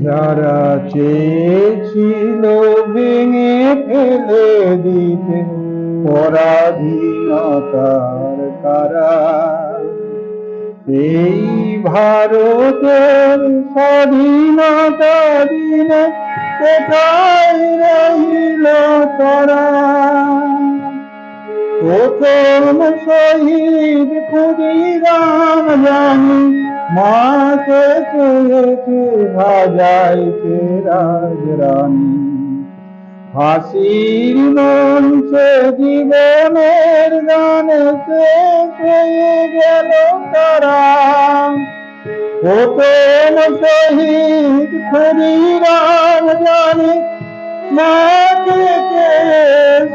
যারা চেয়েছিল ভেঙে ফেলে দিতে পরাধীনতার কারা এই ভারতের স্বাধীনতা দিনে কোথায় রহিল তারা? প্রথম শহীদ ক্ষুদিরাম জানি মাকে চেয়েছে ভাজাইতে রাজরানী? হাসির মঞ্চে জীবনের গানে শেষ হয়ে গেল তারা। প্রথম শহীদ ক্ষুদিরাম জানি, মাকে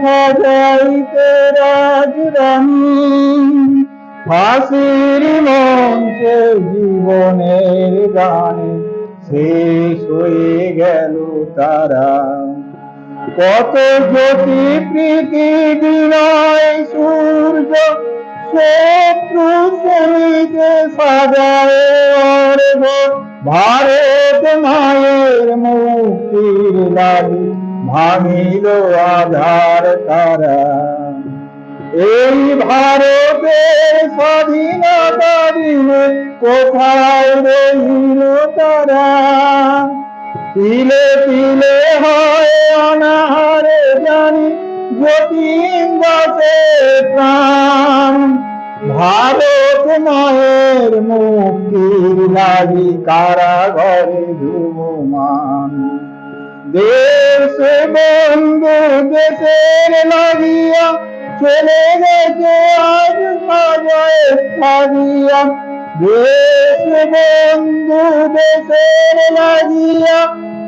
সাজাইতে রাজরানী। ফাঁসির মঞ্চে জীবনের গানে শেষ হয়ে গেল তারা। কত জ্যোতি প্রীতি বিনয় সূর্য শত্রু শ্রেণীকে সাজায় ভারত মায়ের মুক্তির দাবি ভাঙিল আধার তারা। এই ভারতের স্বাধীনতা দিনে কোথায় রইল তারা? তিলে তিলে হয় অনাহারে জানি যতীন দাসের প্রাণ। ভারত মায়ের মুক্তির লাগি কারাঘরে ধুমমান। দেশ বন্ধু দেশের লাগিয়া চলে সাজিয়া দেশ বন্ধু দেশের লাগিয়া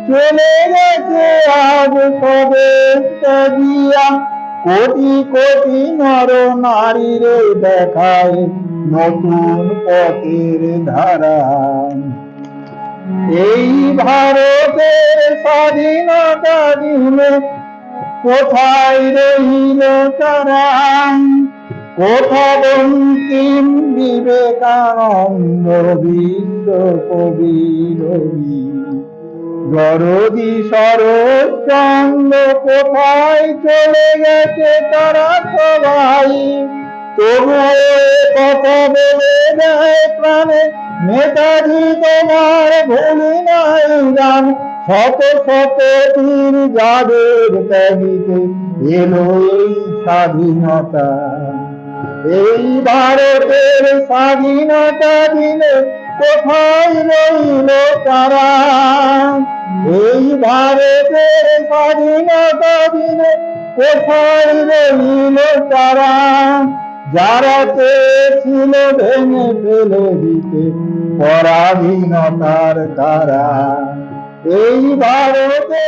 চলে গেছে আজ সবে সাজিয়া কোটি কোটি নর নারীরে দেখায় নতুন পথের ধারা। এই ভারতের স্বাধীনতা দিনে কোথায় রইল তারা? কোথা বঙ্কিম বিবেকানন্দ বিশ্ব কবি রবি গরদি শরৎচন্দ্র কোথায় চলে গেছে তারা সবাই? তবুও কথা বলে দেয় প্রাণে। নেতাজি তোমার ভুলি নাই গান শত শত তীর যাদের ত্যাগিতে এলো এই স্বাধীনতা। এই ভারতের স্বাধীনতা দিনে কোথায় রইল তারা? এই ভারতের স্বাধীনতা দিনে কোথায় রইল তারা? যারা ছিল ভেঙে ফেলে দিতে পরাধীনতার তারা এই ভারতে